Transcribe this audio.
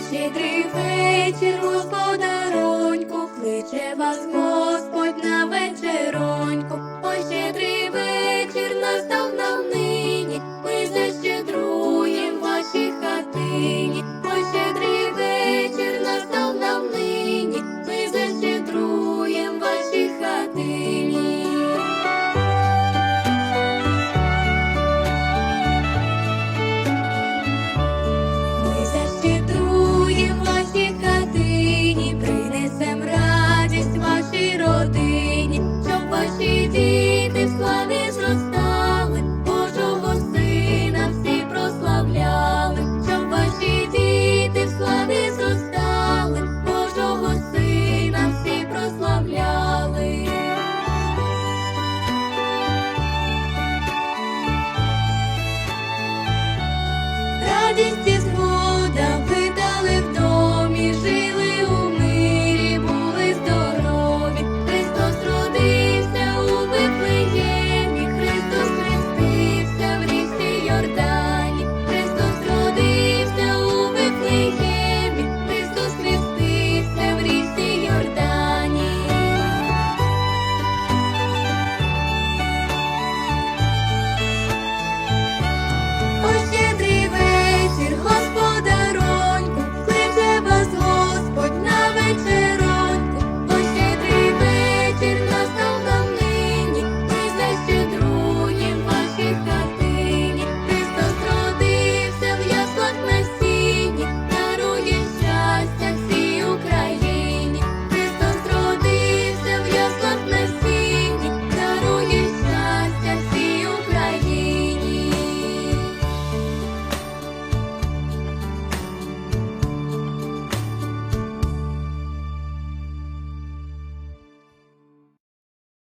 Ніч щедрий вечір, господароньку, кличе вас Господь на вечероньку, ой щедрий радість.